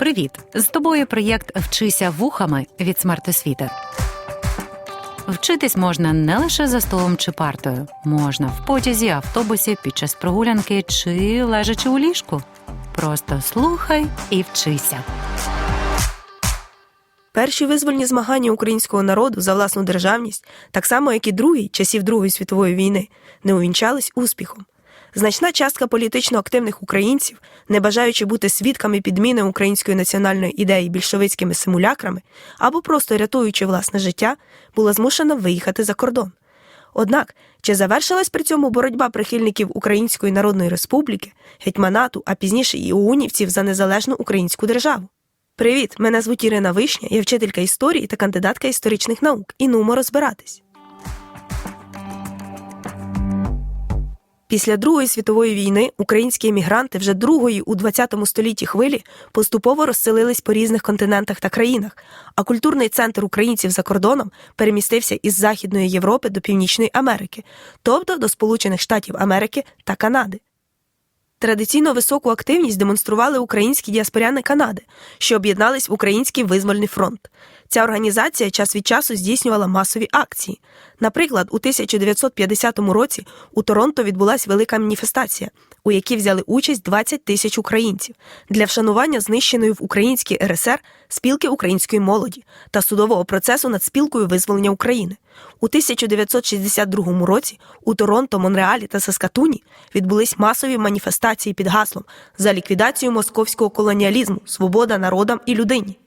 Привіт! З тобою проєкт Вчися вухами від смертосвіти. Вчитись можна не лише за столом чи партою, можна в потязі, автобусі, під час прогулянки чи лежачи у ліжку. Просто слухай і вчися. Перші визвольні змагання українського народу за власну державність, так само як і другі часів Другої світової війни, не увінчались успіхом. Значна частка політично активних українців, не бажаючи бути свідками підміни української національної ідеї більшовицькими симулякрами або просто рятуючи власне життя, була змушена виїхати за кордон. Однак, чи завершилась при цьому боротьба прихильників Української Народної Республіки, гетьманату, а пізніше і уунівців за незалежну українську державу? Привіт! Мене звуть Ірина Вишня, я вчителька історії та кандидатка історичних наук. І нумо розбиратись. Після Другої світової війни українські емігранти вже другої у ХХ столітті хвилі поступово розселились по різних континентах та країнах, а культурний центр українців за кордоном перемістився із Західної Європи до Північної Америки, тобто до Сполучених Штатів Америки та Канади. Традиційно високу активність демонстрували українські діаспоряни Канади, що об'єднались в Український визвольний фронт. Ця організація час від часу здійснювала масові акції. Наприклад, у 1950 році у Торонто відбулася велика маніфестація, у якій взяли участь 20 тисяч українців для вшанування знищеної в Українській РСР спілки української молоді та судового процесу над спілкою визволення України. У 1962 році у Торонто, Монреалі та Саскатуні відбулись масові маніфестації під гаслом за ліквідацію московського колоніалізму, свобода народам і людині.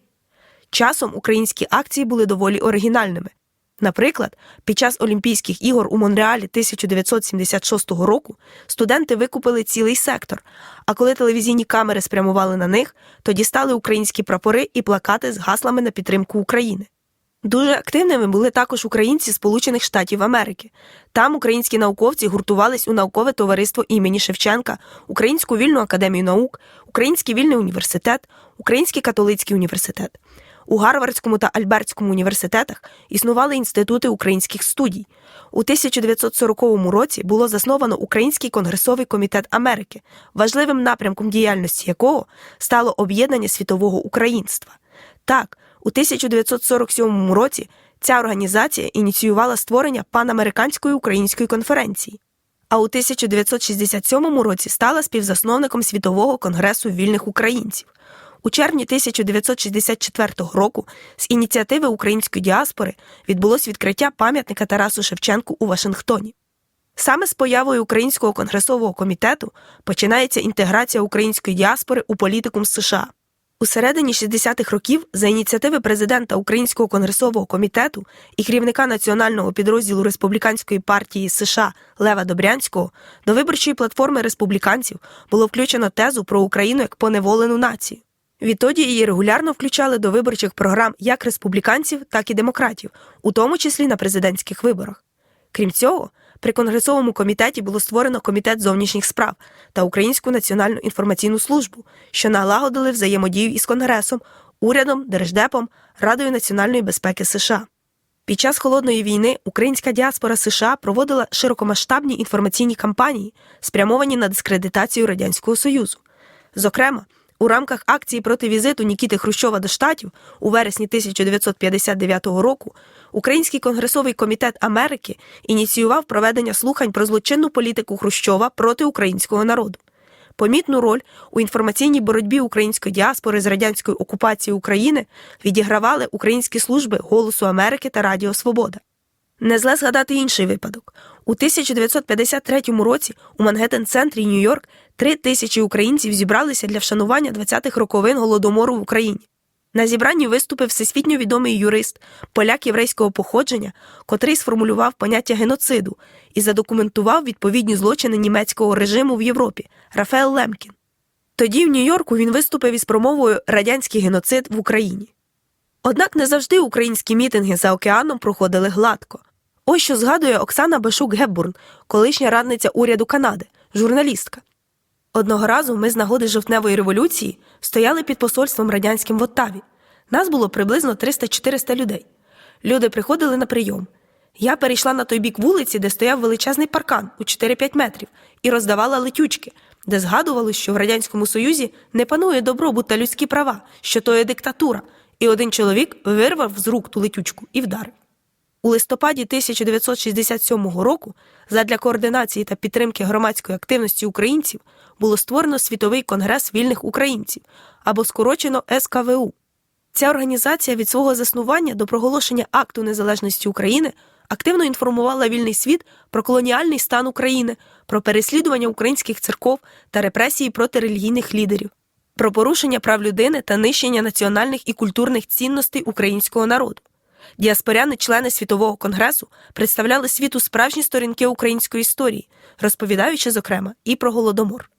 Часом українські акції були доволі оригінальними. Наприклад, під час Олімпійських ігор у Монреалі 1976 року студенти викупили цілий сектор, а коли телевізійні камери спрямували на них, то дістали українські прапори і плакати з гаслами на підтримку України. Дуже активними були також українці Сполучених Штатів Америки. Там українські науковці гуртувались у наукове товариство імені Шевченка, Українську вільну академію наук, Український вільний університет, Український католицький університет. У Гарвардському та Альбертському університетах існували інститути українських студій. У 1940 році було засновано Український конгресовий комітет Америки, важливим напрямком діяльності якого стало об'єднання світового українства. Так, у 1947 році ця організація ініціювала створення панамериканської української конференції. А у 1967 році стала співзасновником Світового конгресу вільних українців. У червні 1964 року з ініціативи української діаспори відбулось відкриття пам'ятника Тарасу Шевченку у Вашингтоні. Саме з появою Українського конгресового комітету починається інтеграція української діаспори у політикум США. У середині 60-х років за ініціативи президента Українського конгресового комітету і керівника національного підрозділу республіканської партії США Лева Добрянського до виборчої платформи республіканців було включено тезу про Україну як поневолену націю. Відтоді її регулярно включали до виборчих програм як республіканців, так і демократів, у тому числі на президентських виборах. Крім цього, при конгресовому комітеті було створено комітет зовнішніх справ та Українську національну інформаційну службу, що налагодили взаємодію із Конгресом, урядом, Держдепом, Радою національної безпеки США. Під час холодної війни українська діаспора США проводила широкомасштабні інформаційні кампанії, спрямовані на дискредитацію Радянського Союзу. Зокрема, у рамках акції проти візиту Нікіти Хрущова до штатів у вересні 1959 року Український конгресовий комітет Америки ініціював проведення слухань про злочинну політику Хрущова проти українського народу. Помітну роль у інформаційній боротьбі української діаспори з радянською окупацією України відігравали українські служби Голосу Америки та Радіо Свобода. Не зле згадати інший випадок. У 1953 році у Мангеттен-центрі Нью-Йорк три тисячі українців зібралися для вшанування 20-х роковин голодомору в Україні. На зібранні виступив всесвітньо відомий юрист, поляк єврейського походження, котрий сформулював поняття геноциду і задокументував відповідні злочини німецького режиму в Європі Рафаел Лемкін. Тоді в Нью-Йорку він виступив із промовою Радянський геноцид в Україні. Однак не завжди українські мітинги за океаном проходили гладко. Ось що згадує Оксана Бешук Геббурн, колишня радниця уряду Канади, журналістка. Одного разу ми з нагоди жовтневої революції стояли під посольством радянським в Оттаві. Нас було приблизно 300-400 людей. Люди приходили на прийом. Я перейшла на той бік вулиці, де стояв величезний паркан у 4-5 метрів, і роздавала летючки. де згадувалось, що в Радянському Союзі не панує добробут та людські права, що то є диктатура, і один чоловік вирвав з рук ту летючку і вдарив. У листопаді 1967 року задля координації та підтримки громадської активності українців було створено Світовий конгрес вільних українців або скорочено СКВУ. Ця організація від свого заснування до проголошення акту незалежності України активно інформувала вільний світ про колоніальний стан України, про переслідування українських церков та репресії проти релігійних лідерів, про порушення прав людини та нищення національних і культурних цінностей українського народу. Діаспоряни, члени світового конгресу, представляли світу справжні сторінки української історії, розповідаючи, зокрема, і про голодомор.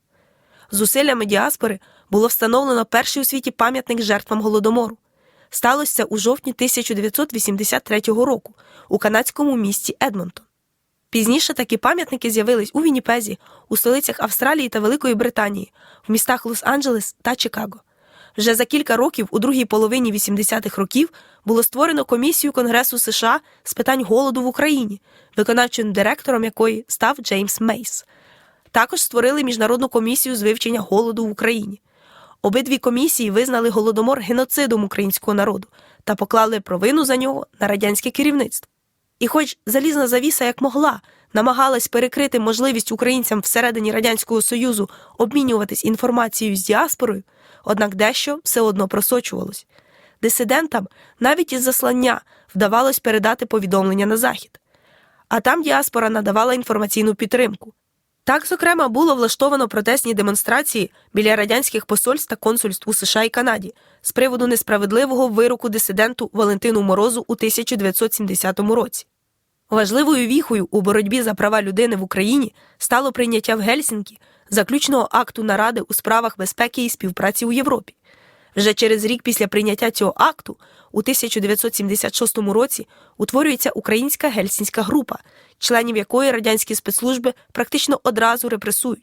Зусиллями діаспори було встановлено перший у світі пам'ятник жертвам голодомору. Сталося у жовтні 1983 року у канадському місті Едмонтон. Пізніше такі пам'ятники з'явились у Вінніпезі, у столицях Австралії та Великої Британії, в містах Лос-Анджелес та Чикаго. Вже за кілька років, у другій половині 80-х років, було створено комісію Конгресу США з питань голоду в Україні, виконавчим директором якої став Джеймс Мейс. Також створили міжнародну комісію з вивчення голоду в Україні. Обидві комісії визнали голодомор геноцидом українського народу та поклали провину за нього на радянське керівництво. І хоч залізна завіса як могла намагалась перекрити можливість українцям всередині Радянського Союзу обмінюватись інформацією з діаспорою, однак дещо все одно просочувалось. Дисидентам навіть із заслання вдавалось передати повідомлення на захід. А там діаспора надавала інформаційну підтримку. Так, зокрема, було влаштовано протестні демонстрації біля радянських посольств та консульств у США і Канаді з приводу несправедливого вироку дисиденту Валентину Морозу у 1970 році. Важливою віхою у боротьбі за права людини в Україні стало прийняття в Гельсінкі заключного акту наради у справах безпеки і співпраці у Європі. Вже через рік після прийняття цього акту, у 1976 році, утворюється Українська гельсінська група, членів якої радянські спецслужби практично одразу репресують.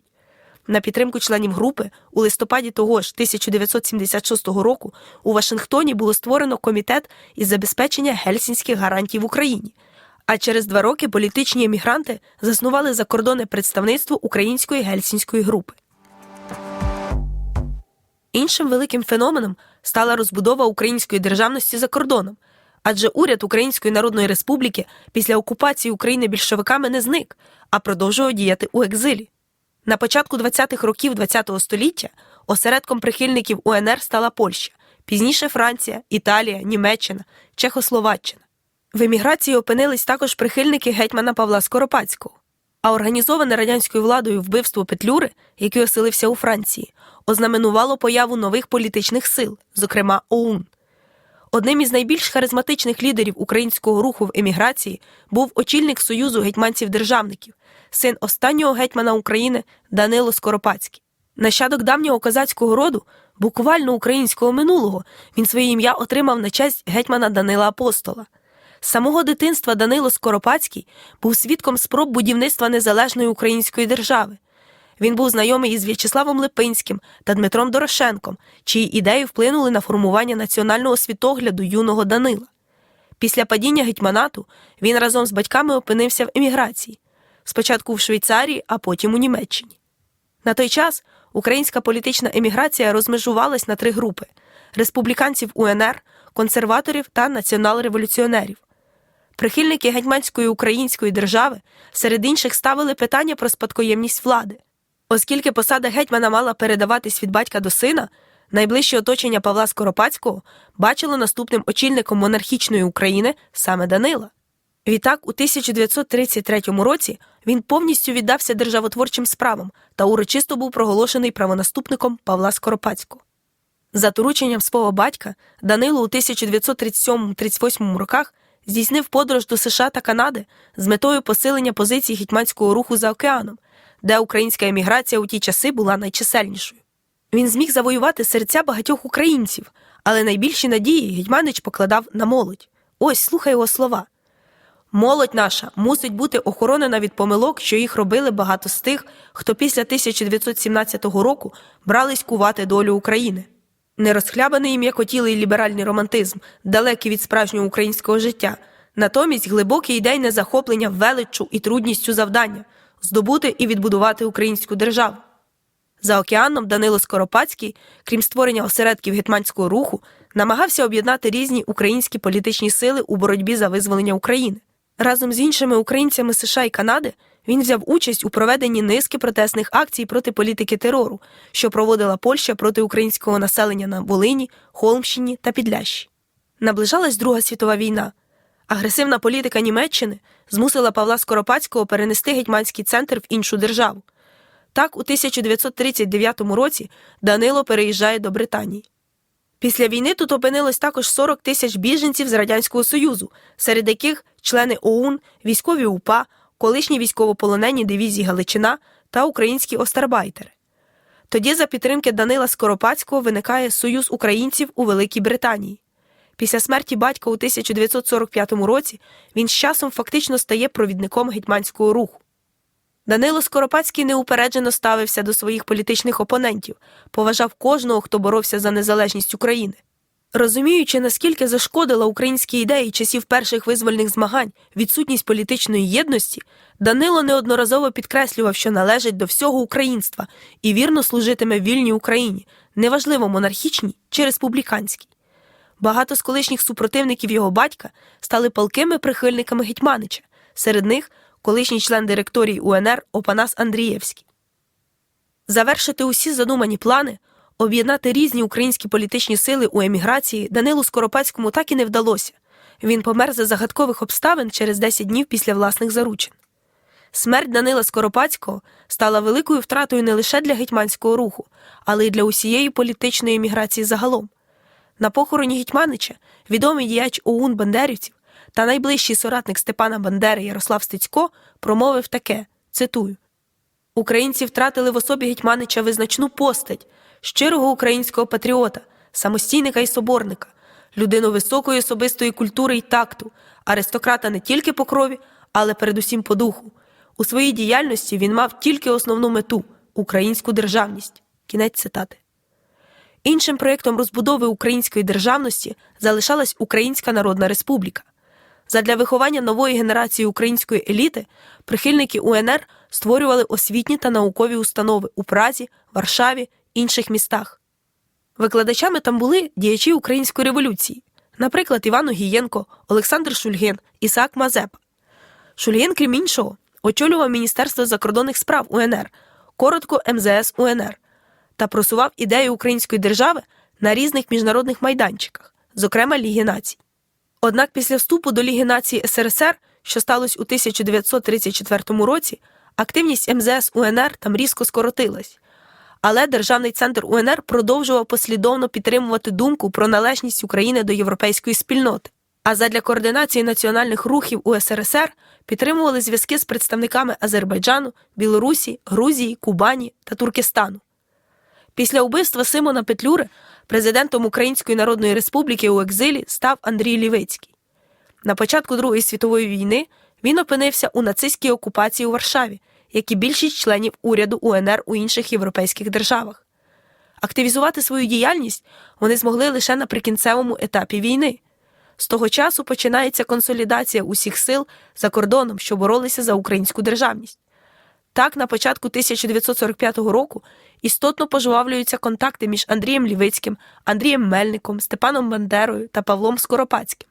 На підтримку членів групи у листопаді того ж 1976 року у Вашингтоні було створено комітет із забезпечення гельсінських гарантій в Україні. А через два роки політичні емігранти заснували закордонне представництво української гельсінської групи. Іншим великим феноменом стала розбудова української державності за кордоном, адже уряд Української Народної Республіки після окупації України більшовиками не зник, а продовжував діяти у екзилі. На початку 20-х років ХХ століття осередком прихильників УНР стала Польща, пізніше Франція, Італія, Німеччина, Чехословаччина. В еміграції опинились також прихильники гетьмана Павла Скоропадського. А організоване радянською владою вбивство Петлюри, який оселився у Франції, ознаменувало появу нових політичних сил, зокрема ОУН. Одним із найбільш харизматичних лідерів українського руху в еміграції був очільник Союзу гетьманців-державників, син останнього гетьмана України Данило Скоропадський. Нащадок давнього козацького роду, буквально українського минулого, він своє ім'я отримав на честь гетьмана Данила Апостола. З самого дитинства Данило Скоропадський був свідком спроб будівництва незалежної української держави. Він був знайомий із В'ячеславом Липинським та Дмитром Дорошенком, чиї ідеї вплинули на формування національного світогляду юного Данила. Після падіння гетьманату він разом з батьками опинився в еміграції, спочатку в Швейцарії, а потім у Німеччині. На той час українська політична еміграція розмежувалась на три групи: республіканців УНР, консерваторів та націонал-революціонерів. Прихильники гетьманської української держави серед інших ставили питання про спадкоємність влади. Оскільки посада гетьмана мала передаватись від батька до сина, найближче оточення Павла Скоропадського бачило наступним очільником монархічної України саме Данила. Відтак, у 1933 році він повністю віддався державотворчим справам та урочисто був проголошений правонаступником Павла Скоропадського. За дорученням свого батька Данило у 1937-38 роках здійснив подорож до США та Канади з метою посилення позицій гетьманського руху за океаном, де українська еміграція у ті часи була найчисельнішою. Він зміг завоювати серця багатьох українців, але найбільші надії Гетьманич покладав на молодь. Ось слухай його слова. Молодь наша мусить бути охоронена від помилок, що їх робили багато з тих, хто після 1917 року брались кувати долю України. Нерозхлябаний м'якотілий ліберальний романтизм, далекий від справжнього українського життя, натомість глибоке ідейне захоплення величчю і трудністю завдання здобути і відбудувати українську державу. За океаном Данило Скоропадський, крім створення осередків гетьманського руху, намагався об'єднати різні українські політичні сили у боротьбі за визволення України. Разом з іншими українцями США і Канади він взяв участь у проведенні низки протестних акцій проти політики терору, що проводила Польща проти українського населення на Волині, Холмщині та Підлящі. Наближалась Друга світова війна. Агресивна політика Німеччини змусила Павла Скоропадського перенести гетьманський центр в іншу державу. Так, у 1939 році Данило переїжджає до Британії. Після війни тут опинилось також 40 тисяч біженців з Радянського Союзу, серед яких члени ОУН, військові УПА, колишні військовополонені дивізії Галичина та українські остарбайтери. Тоді за підтримки Данила Скоропадського виникає Союз українців у Великій Британії. Після смерті батька у 1945 році він з часом фактично стає провідником гетьманського руху. Данило Скоропадський неупереджено ставився до своїх політичних опонентів, поважав кожного, хто боровся за незалежність України. Розуміючи, наскільки зашкодила українській ідеї часів перших визвольних змагань відсутність політичної єдності, Данило неодноразово підкреслював, що належить до всього українства і вірно служитиме вільній Україні, неважливо монархічній чи республіканській. Багато з колишніх супротивників його батька стали палкими прихильниками Гетьманича, серед них колишній член директорії УНР Опанас Андрієвський. Завершити усі задумані плани, об'єднати різні українські політичні сили у еміграції Данилу Скоропадському так і не вдалося. Він помер за загадкових обставин через 10 днів після власних заручин. Смерть Данила Скоропадського стала великою втратою не лише для гетьманського руху, але й для усієї політичної еміграції загалом. На похороні Гетьманича відомий діяч ОУН Бандерівців та найближчий соратник Степана Бандери Ярослав Стецько промовив таке: цитую: Українці втратили в особі Гетьманича визначну постать, щирого українського патріота, самостійника і соборника, людину високої особистої культури і такту, аристократа не тільки по крові, але передусім по духу. У своїй діяльності він мав тільки основну мету українську державність. Кінець цитати. Іншим проєктом розбудови української державності залишалась Українська Народна Республіка. Задля виховання нової генерації української еліти прихильники УНР створювали освітні та наукові установи у Празі, Варшаві, інших містах. Викладачами там були діячі української революції, наприклад, Іван Огієнко, Олександр Шульгин, Ісаак Мазепа. Шульгин, крім іншого, очолював Міністерство закордонних справ УНР, коротко МЗС УНР, та просував ідею української держави на різних міжнародних майданчиках, зокрема Ліги націй. Однак після вступу до Ліги націй СРСР, що сталося у 1934 році, активність МЗС УНР там різко скоротилась. Але Державний центр УНР продовжував послідовно підтримувати думку про належність України до європейської спільноти. А задля координації національних рухів у СРСР підтримували зв'язки з представниками Азербайджану, Білорусі, Грузії, Кубані та Туркестану. Після вбивства Симона Петлюри президентом Української Народної Республіки у екзилі став Андрій Лівицький. На початку Другої світової війни він опинився у нацистській окупації у Варшаві, як і більшість членів уряду УНР у інших європейських державах. Активізувати свою діяльність вони змогли лише на прикінцевому етапі війни. З того часу починається консолідація усіх сил за кордоном, що боролися за українську державність. Так, на початку 1945 року істотно пожвавлюються контакти між Андрієм Лівицьким, Андрієм Мельником, Степаном Бандерою та Павлом Скоропадським.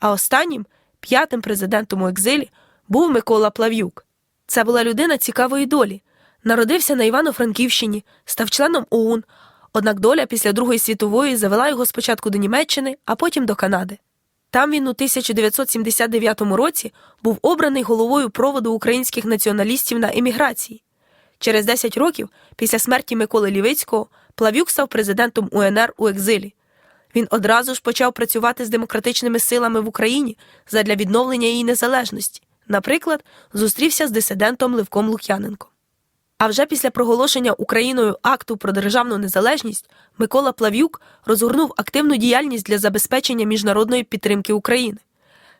А останнім, п'ятим президентом у екзилі, був Микола Плав'юк. Це була людина цікавої долі. Народився на Івано-Франківщині, став членом ОУН, однак доля після Другої світової завела його спочатку до Німеччини, а потім до Канади. Там він у 1979 році був обраний головою проводу українських націоналістів на еміграції. Через 10 років після смерті Миколи Лівицького Плав'юк став президентом УНР у екзилі. Він одразу ж почав працювати з демократичними силами в Україні задля відновлення її незалежності. Наприклад, зустрівся з дисидентом Левком Лук'яненком. А вже після проголошення Україною акту про державну незалежність Микола Плав'юк розгорнув активну діяльність для забезпечення міжнародної підтримки України.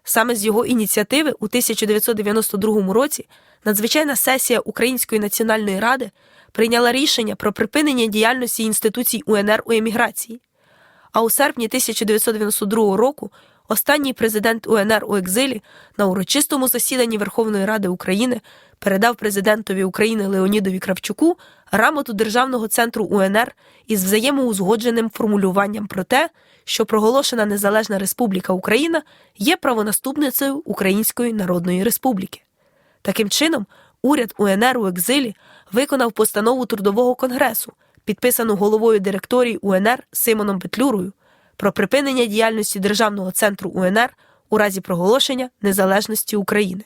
Саме з його ініціативи у 1992 році надзвичайна сесія Української національної ради прийняла рішення про припинення діяльності інституцій УНР у еміграції. А у серпні 1992 року останній президент УНР у екзилі на урочистому засіданні Верховної Ради України передав президентові України Леонідові Кравчуку грамоту Державного центру УНР із взаємоузгодженим формулюванням про те, що проголошена Незалежна Республіка Україна є правонаступницею Української Народної Республіки. Таким чином, уряд УНР у екзилі виконав постанову Трудового конгресу, підписану головою директорії УНР Симоном Петлюрою, про припинення діяльності Державного центру УНР у разі проголошення незалежності України.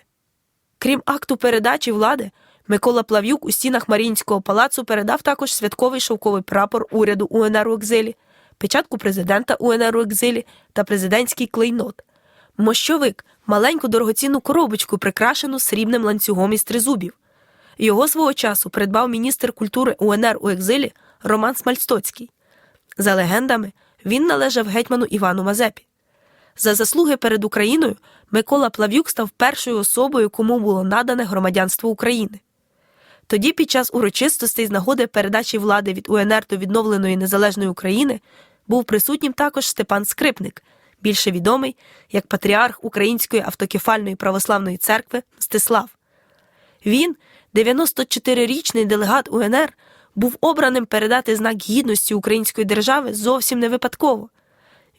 Крім акту передачі влади, Микола Плав'юк у стінах Маріїнського палацу передав також святковий шовковий прапор уряду УНР у екзилі, печатку президента УНР у екзилі та президентський клейнот. Мощовик маленьку дорогоцінну коробочку, прикрашену срібним ланцюгом із тризубів. Його свого часу придбав міністр культури УНР у екзилі Роман Смальстоцький. За легендами, він належав гетьману Івану Мазепі. За заслуги перед Україною Микола Плав'юк став першою особою, кому було надане громадянство України. Тоді, під час урочистостей з нагоди передачі влади від УНР до відновленої незалежної України, був присутнім також Степан Скрипник, більше відомий як патріарх Української автокефальної православної церкви Мстислав. Він, 94-річний делегат УНР, був обраним передати знак гідності української держави зовсім не випадково.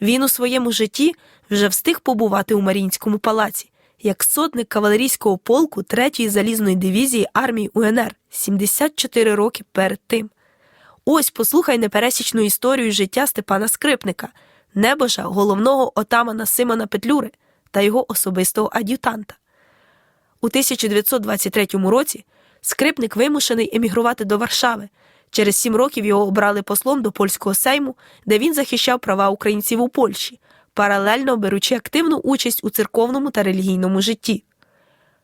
Він у своєму житті вже встиг побувати у Маріїнському палаці як сотник кавалерійського полку 3-ї залізної дивізії армії УНР 74 роки перед тим. Ось послухай непересічну історію життя Степана Скрипника, небожа головного отамана Симона Петлюри та його особистого ад'ютанта. У 1923 році скрипник вимушений емігрувати до Варшави. Через сім років його обрали послом до польського сейму, де він захищав права українців у Польщі, паралельно беручи активну участь у церковному та релігійному житті.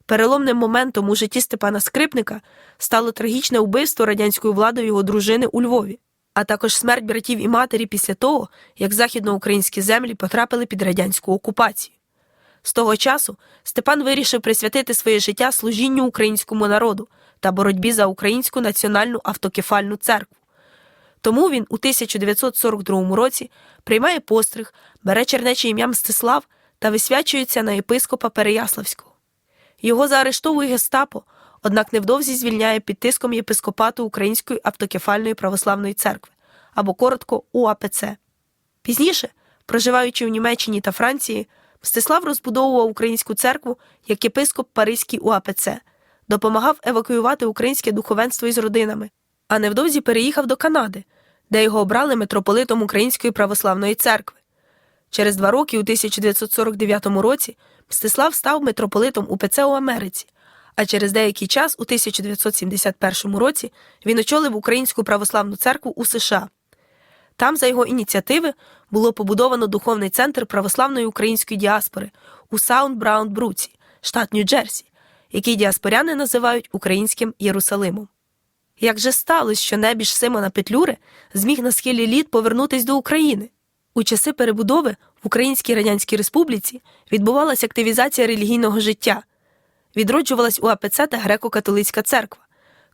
Переломним моментом у житті Степана Скрипника стало трагічне вбивство радянською владою його дружини у Львові, а також смерть братів і матері після того, як західноукраїнські землі потрапили під радянську окупацію. З того часу Степан вирішив присвятити своє життя служінню українському народу та боротьбі за українську національну автокефальну церкву. Тому він у 1942 році приймає постриг, бере чернече ім'я Мстислав та висвячується на єпископа Переяславського. Його заарештовує гестапо, однак невдовзі звільняє під тиском єпископату Української автокефальної православної церкви або коротко УАПЦ. Пізніше, проживаючи в Німеччині та Франції, Мстислав розбудовував українську церкву як єпископ Паризький УАПЦ, допомагав евакуювати українське духовенство із родинами, а невдовзі переїхав до Канади, де його обрали митрополитом Української православної церкви. Через два роки, у 1949 році, Мстислав став митрополитом УПЦ у Америці, а через деякий час, у 1971 році, він очолив Українську православну церкву у США. Там, за його ініціативи, було побудовано духовний центр православної української діаспори у Саунд Браун Бруці, штат Нью-Джерсі, який діаспоряни називають українським Єрусалимом. Як же сталося, що небіж Симона Петлюри зміг на схилі літ повернутись до України? У часи перебудови в Українській Радянській Республіці відбувалася активізація релігійного життя, відроджувалась УАПЦ та греко-католицька церква.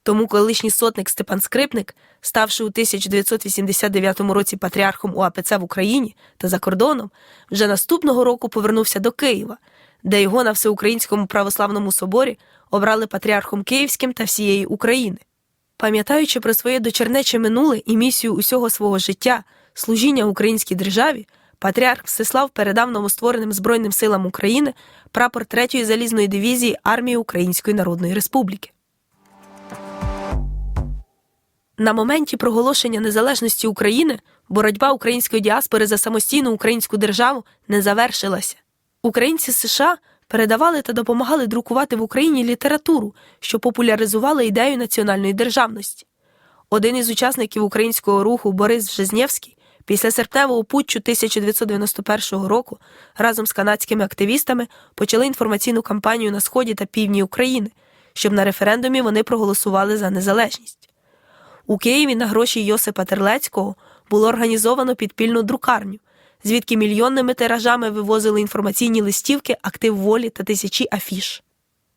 Тому колишній сотник Степан Скрипник, ставши у 1989 році патріархом УАПЦ в Україні та за кордоном, вже наступного року повернувся до Києва, де його на всеукраїнському православному соборі обрали патріархом Київським та всієї України. Пам'ятаючи про своє дочернече минуле і місію усього свого життя, служіння українській державі, патріарх Всеслав передав новоствореним Збройним силам України прапор 3-ї залізної дивізії армії Української Народної Республіки. На моменті проголошення незалежності України боротьба української діаспори за самостійну українську державу не завершилася. Українці США передавали та допомагали друкувати в Україні літературу, що популяризувала ідею національної державності. Один із учасників українського руху Борис Вжезнєвський після серпневого путчу 1991 року разом з канадськими активістами почали інформаційну кампанію на сході та півдні України, щоб на референдумі вони проголосували за незалежність. У Києві на гроші Йосипа Терлецького було організовано підпільну друкарню, звідки мільйонними тиражами вивозили інформаційні листівки, актив волі та тисячі афіш.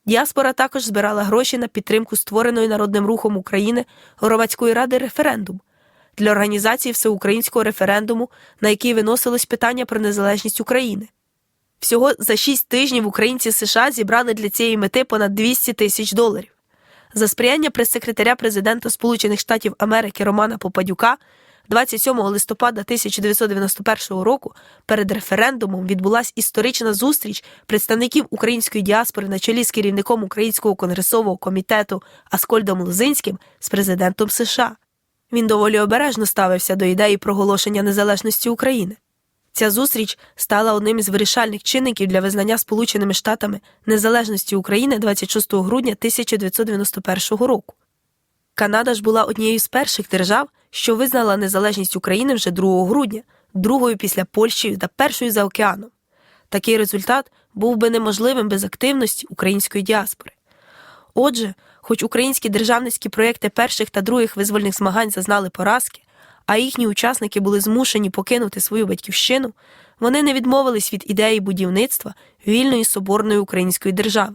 Діаспора також збирала гроші на підтримку створеної народним рухом України громадської ради референдум для організації всеукраїнського референдуму, на який виносилось питання про незалежність України. Всього за 6 тижнів українці США зібрали для цієї мети понад 200 тисяч доларів. За сприяння прес-секретаря президента Сполучених Штатів Америки Романа Попадюка 27 листопада 1991 року перед референдумом відбулася історична зустріч представників української діаспори на чолі з керівником Українського конгресового комітету Аскольдом Лозинським з президентом США. Він доволі обережно ставився до ідеї проголошення незалежності України. Ця зустріч стала одним із вирішальних чинників для визнання Сполученими Штатами незалежності України 26 грудня 1991 року. Канада ж була однією з перших держав, що визнала незалежність України вже 2 грудня, другою після Польщі та першою за океаном. Такий результат був би неможливим без активності української діаспори. Отже, хоч українські державницькі проекти перших та других визвольних змагань зазнали поразки, а їхні учасники були змушені покинути свою батьківщину, вони не відмовились від ідеї будівництва вільної соборної української держави.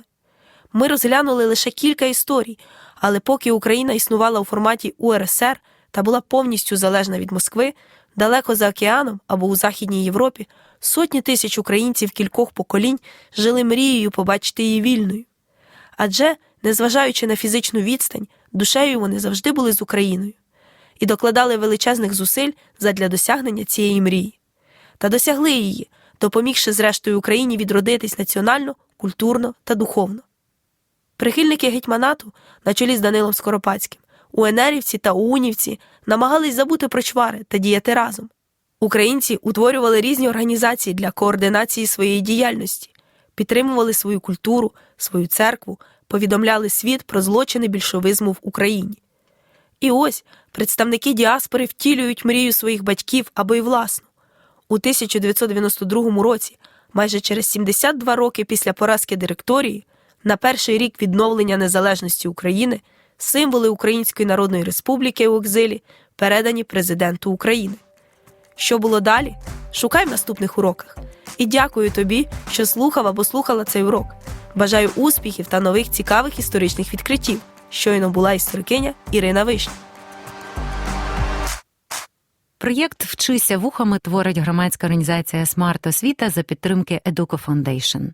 Ми розглянули лише кілька історій, але поки Україна існувала у форматі УРСР та була повністю залежна від Москви, далеко за океаном або у Західній Європі, сотні тисяч українців кількох поколінь жили мрією побачити її вільною. Адже, незважаючи на фізичну відстань, душею вони завжди були з Україною і докладали величезних зусиль задля досягнення цієї мрії. Та досягли її, допомігши зрештою Україні відродитись національно, культурно та духовно. Прихильники гетьманату, на чолі з Данилом Скоропадським, УНРівці та УУНівці намагались забути про чвари та діяти разом. Українці утворювали різні організації для координації своєї діяльності, підтримували свою культуру, свою церкву, повідомляли світ про злочини більшовизму в Україні. І ось представники діаспори втілюють мрію своїх батьків або й власну. У 1992 році, майже через 72 роки після поразки директорії, на перший рік відновлення незалежності України, символи Української Народної Республіки у екзилі передані президенту України. Що було далі? Шукай в наступних уроках. І дякую тобі, що слухав або слухала цей урок. Бажаю успіхів та нових цікавих історичних відкриттів. Щойно була історикиня Ірина Вишня. Проєкт Вчися вухами творить громадська організація Смарт Освіта за підтримки Educo Foundation.